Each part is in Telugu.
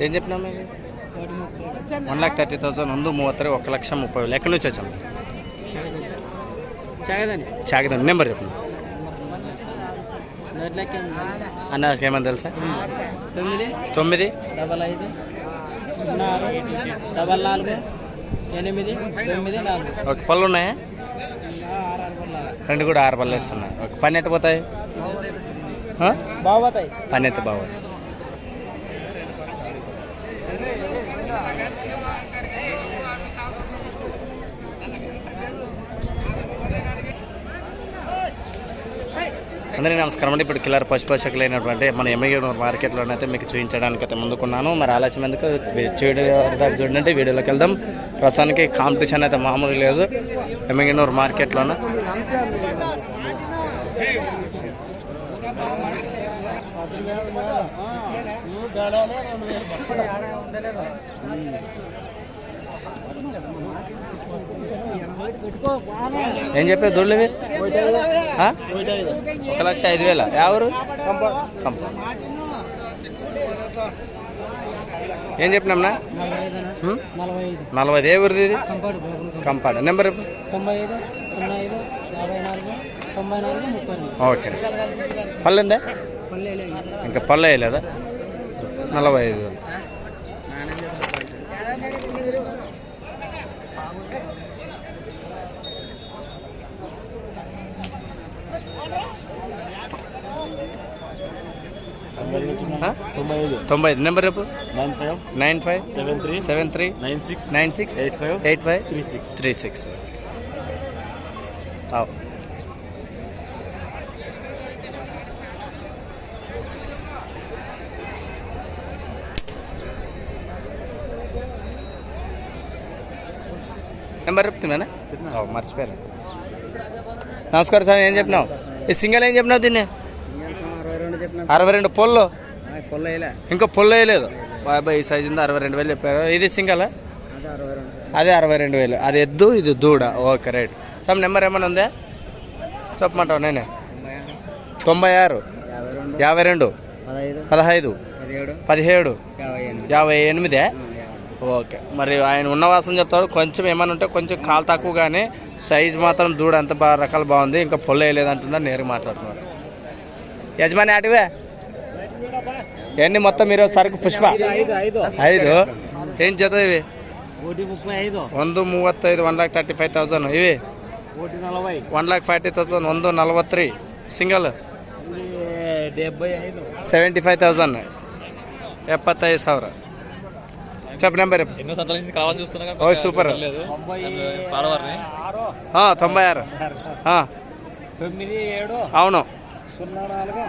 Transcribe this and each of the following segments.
ఏం చెప్పినాం వన్ ಲ್ಯಾಕ್ ತರ್ಟಿ ತೌಸಂಡ್ ಒಂದು ಮೂವತ್ತರ ఒక లక్ష ముప్పై వేలు ఎక్కడి నుంచి వచ్చాం చాగదని చాగదండి నెంబర్ చెప్పండి నోట్లకి అన్నకి ఏమని తెలుసా తొమ్మిది తొమ్మిది డబల్ ఐదు సున్నా ఆరు డబల్ నాలుగు ఎనిమిది తొమ్మిది నాలుగు ఒక పళ్ళు ఉన్నాయా ఆరు ఆరు పళ్ళ రెండు కూడా ఆరు పళ్ళు వేస్తున్నాయి ఒక పని ఎట్ట పోతాయి ఆ? బాగుపోతాయి పని అయితే బాగుంది అందరికీ నమస్కారం అండి. ఇప్పుడు కిల్లర్ పశు పోషకులైనటువంటి మన మార్కెట్లోనే మార్కెట్లోనైతే మీకు చూపించడానికి అయితే ముందుకున్నాను. మరి ఆలస్యం ఎందుకు? వీడియో దాకా చూడండి వీడియోలోకి వెళ్దాం. ప్రస్తుతానికి కాంపిటీషన్ అయితే మామూలు లేదు. ఎమ్మెగనూరు మార్కెట్లోన. ఏం చెప్పారు దొడ్లు ఇవి? ఆ? ఒక లక్ష ఐదు వేల. ఎవరు? ఏం చెప్పినాంనా నలభై ఐదు ఏ ఊరిది ఇది? కంపాడు నెంబర్ చెప్పు. తొంభై ఐదు సున్నా ఐదు యాభై నాలుగు తొంభై నాలుగు ముప్పై రెండు ఓకే. పల్లెందా ఇంకా పళ్ళు వేయలేదా? నలభై ఐదు వేలు? తొంభై ఐదు నెంబర్ చెప్పు. Nine five. Nine five. Seven three. Seven three. Nine six. Nine six. Eight five. Eight five. Three six. Three six. Number చెప్తున్నానా మర్చిపోయాను. నమస్కారం సార్ ఏం చెప్పినావు ఈ సింగల్ ఏం చెప్పినావు దీన్ని? అరవై రెండు పొల్లు? ఇంకా పొల్లు వేయలేదు. బాబాయ్ ఈ సైజు ఉంది? అరవై రెండు వేలు చెప్పారు. ఇది సింగల్? అదే అరవై రెండు. వేలు. అది ఎద్దు ఇది దూడ. Okay right. సమ్ నెంబర్ ఏమైనా ఉందా? చెప్పమంటావు నేనే? తొంభై ఆరు. యాభై రెండు. పదహైదు. పదిహేడు. యాభై ఎనిమిదే. ఓకే. మరి ఆయన ఉన్న వాసన చెప్తారు కొంచెం ఏమైనా ఉంటే కొంచెం కాలు తక్కువ కానీ సైజ్ మాత్రం దూడ అంత బాగా రకాలు బాగుంది. ఇంకా పొల్ల వేయలేదు అంటున్నారు నేరుగా మాట్లాడుతున్నారు. యజమాని అటువే ఎన్ని మొత్తం మీరు సరుకు పుష్ప? ఐదు. ఏం చేత ఇవి? వంద మూవత్తైదు one lakh thirty five thousand. ఇవి? వన్ లాక్ ఫార్టీ థౌసండ్ వంద నలభై సింగల్? Seventy five thousand. ಎಪ್ಪತ್ತೈದು సవరా. నెంబర్. ఎన్నో కావాలని చూస్తున్నా ఓ సూపర్. తొంభై ఆరు. తొమ్మిది ఏడు. అవును. సున్నా నాలుగు.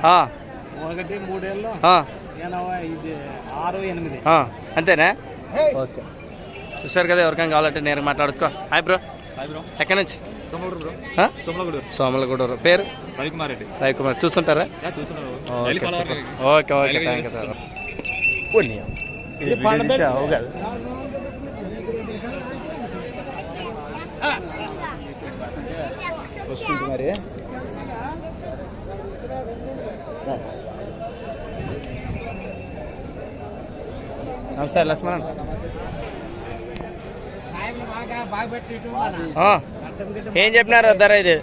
ఒకటి మూడేళ్ళు. ఎనభై ఇది ఆరు ఎనిమిది. అంతేనా? ఓకే. చూసారు కదా ఎవరికైనా కావాలంటే నేను మాట్లాడుకో. Hi bro. Hi bro. ఎక్కడి నుంచి? సోమలగూడూరు. పేరు? Ravikumar Reddy. Ravikumar. చూస్తుంటారా. Okay okay thank you sir. ఇది పండబెట్టి అవు వస్తుంది మరి. నమస్కారం లక్ష్మణ్ ఏం చెప్పినారు ధర ఇది?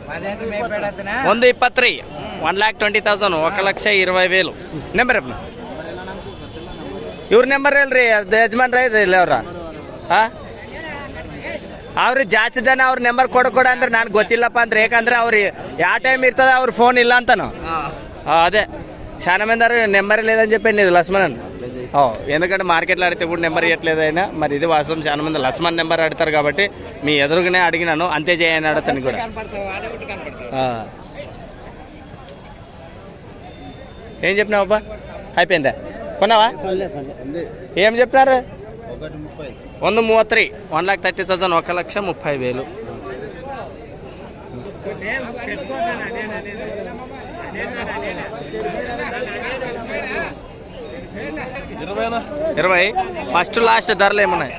ముందు ఇప్పత్రి. వన్ ల్యాక్ ట్వంటీ థౌసండ్ ఒక లక్ష ఇరవై వేలు. నెంబర్ చెప్పిన? ಇವ್ರ ನೆಂಬರ್ ಹೇಳ್ರಿ ಅದು ಯಜಮಾನ್ರ ಇದು ಇಲ್ಲ ಅವ್ರ ಅವ್ರು ಜಾಸ್ತಿ ಜನ ಅವ್ರ ನೆಂಬರ್ ಕೊಡ ಕೊಡ ಅಂದ್ರೆ ನನಗೆ ಗೊತ್ತಿಲ್ಲಪ್ಪ ಅಂದ್ರೆ ಯಾಕಂದ್ರೆ ಅವ್ರು ಯಾವ ಟೈಮ್ ಇರ್ತದ ಅವ್ರ ఫోన్ ಇಲ್ಲ అంటాను అదే చాలా మంది అన్నారు నెంబర్ లేదని చెప్పండి ఇది లక్ష్మణ్ ఓ ఎందుకంటే మార్కెట్లో అడిగితే కూడా నెంబర్ ఇవ్వట్లేదు అయినా మరి ఇది వాస్తవం చాలా మంది లక్ష్మణ్ నెంబర్ అడుగుతారు కాబట్టి మీ ఎదురుగానే అడిగినాను అంతే చేయని అడుగుతాను కూడా ఆ. ఏం చెప్పినావు అబ్బా అయిపోయిందా కొన్నావా? ఏం చెప్పినారు? వంద మూవత్రి వన్ లాక్ థర్టీ థౌసండ్ ఒక లక్ష ముప్పై వేలు. ఇరవై. ఫస్ట్ లాస్ట్ ధరలు ఏమున్నాయి?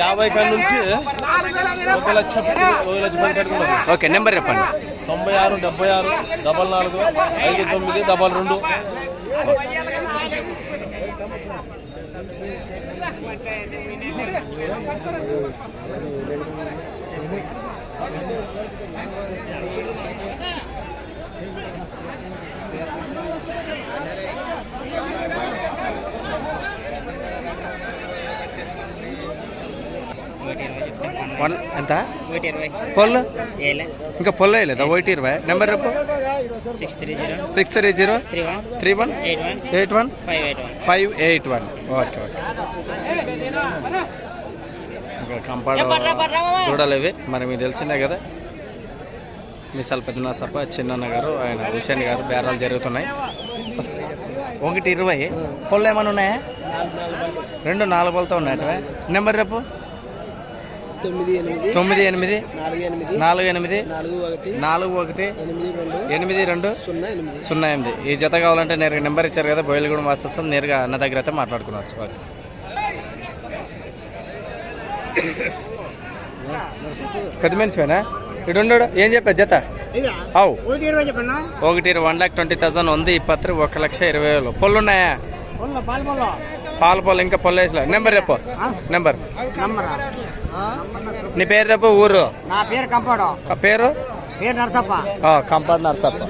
యాభై కాడ నుంచి ఒక లక్ష ఒక లక్ష పది ఓకే నెంబర్ చెప్పండి. తొంభై ఆరు డెబ్బై ఆరు డబల్ నాలుగు ఐదు తొమ్మిది డబల్ రెండు. ఎంత ఒకటి ఇరవై పొల్లు ఏలే ఇంకా పొల్లు వేయలేదా ఒకటి ఇరవై నెంబర్ రేపు six three zero. Three one? Eight one. Five eight one. Okay okay. Kampadu దూడలు ఇవి. మరి మీకు తెలిసిందే కదా. మిసాల్ పెద్దనా సభ చిన్న గారు ఆయన హుసేన్ గారు బేరాలు జరుగుతున్నాయి. ఒకటి ఇరవై. పొల్లు ఏమైనా ఉన్నాయా? రెండు నాలుగు పొలతో ఉన్నాయి నెంబర్ రేపు? తొమ్మిది ఎనిమిది తొమ్మిది ఎనిమిది నాలుగు ఎనిమిది నాలుగు ఎనిమిది నాలుగు ఒకటి నాలుగు ఒకటి ఎనిమిది రెండు ఎనిమిది రెండు సున్నా ఎనిమిది. సున్నా ఎనిమిది. ఈ జత కావాలంటే నేరుగా నెంబర్ ఇచ్చారు కదా బయలుగూడెం వాస్తవం నేరుగా అన్న దగ్గర అయితే మాట్లాడుకున్నావచ్చు ఓకే పెద్ద మనిషివేనా ఇటు ఉండడు ఏం చెప్పా జత? అవు. ఒకటి వన్ లాక్ ట్వంటీ థౌసండ్ ఉంది ఇప్పత్రి ఒక లక్ష ఇరవై వేలు. పొల్లు ఉన్నాయా పాలు పొల్లు ఇంకా పొల్లు వేసలే. నెంబర్ రేపు నెంబర్? నీ పేరు రేపు ఊరు? నా పేరు కంపాడు. ఆ పేరు? పేరు నరసప్ప. కంపార్ట్ నర్సప్ప.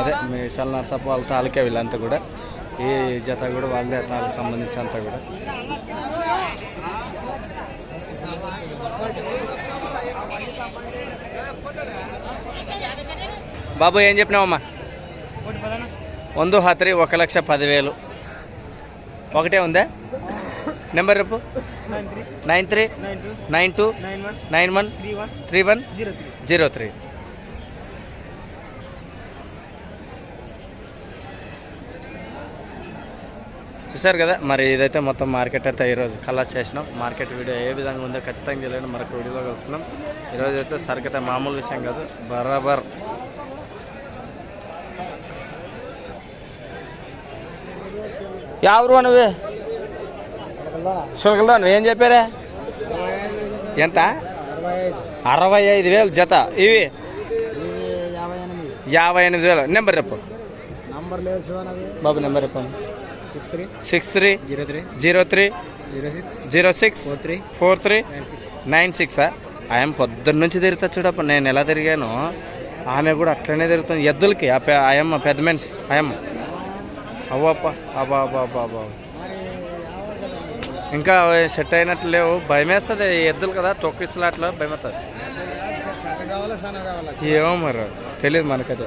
అదే మీ విశాల్ నర్సప్ప వాళ్ళ తాలూకే వీళ్ళంతా కూడా. ఈ జత కూడా వాళ్ళదే తాలకు సంబంధించి అంతా కూడా. బాబు ఏం చెప్పినావమ్మా? వందు హత్రి ఒక లక్ష పదివేలు. ఒకటే ఉందా? నెంబర్ రేపు nine three. Nine two. Nine one. Three one. Zero three. చూసారు కదా మరి ఇదైతే మొత్తం మార్కెట్ అయితే ఈరోజు కలర్స్ చేసినాం. మార్కెట్ వీడియో ఏ విధంగా ఉందో ఖచ్చితంగా తెలియదు మరొక వీడియోలో కలుసుకున్నాం ఈరోజు అయితే సరుకు అయితే మామూలు విషయం కాదు బరాబర్. ఎవరు నువ్వే. సులకలదా నువ్వేం చెప్పారా? ఎంత? అరవై ఐదు. వేలు జత. ఇవి? యాభై ఎనిమిది. వేలు. నెంబర్ చెప్పు. నంబర్ లేదు శివనది బాబు నెంబర్ చెప్పండి six three. Six three. Zero three. Zero three. Zero six. Four three. Four three. Nine six. ఆయన పొద్దున్న నుంచి తిరుగుతా చూడప్ప నేను ఎలా తిరిగాను ఆమె కూడా అట్లనే తిరుగుతుంది. ఎద్దులకి ఆ పె- ఆయమ్మ పెద్ద మనిషి. ఆయమ్మ అవ్వప్ప. అబ్బా అబ్బా అబ్బా అబ్బా. ఇంకా సెట్ అయినట్లు లేవు. భయం వేస్తుంది ఎద్దులు కదా తొక్కిసలాట్లో భయం అవుతుంది ఏమో మరి తెలియదు మనకైతే.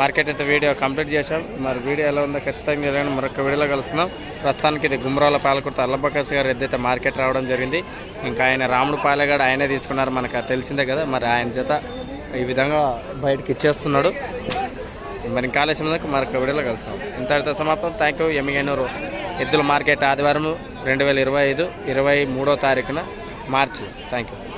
మార్కెట్ అయితే వీడియో కంప్లీట్ చేశాం. మరి వీడియో ఎలా ఉందో ఖచ్చితంగా తెలియని మరొక వీడియోలో కలుస్తున్నాం. ప్రస్తుతానికి ఇది గుమ్రాల పాలకుర్త అల్లబకాస్ గారు ఎద్దైతే మార్కెట్ రావడం జరిగింది. ఇంకా ఆయన రాముడు పాలెగాడు ఆయనే తీసుకున్నారు. మనకు అది తెలిసిందే కదా. మరి ఆయన చేత ఈ విధంగా బయటకి ఇచ్చేస్తున్నాడు. మరి ఇంకా ఆలస్యం మరొక వీడియోలో కలుస్తాం. ఇంతటితో సమాప్తం. Thank you Emmiganur. ఎద్దుల మార్కెట్ ఆదివారం రెండు వేల ఇరవై ఐదు ఇరవై మూడో తారీఖున మార్చి థ్యాంక్ యూ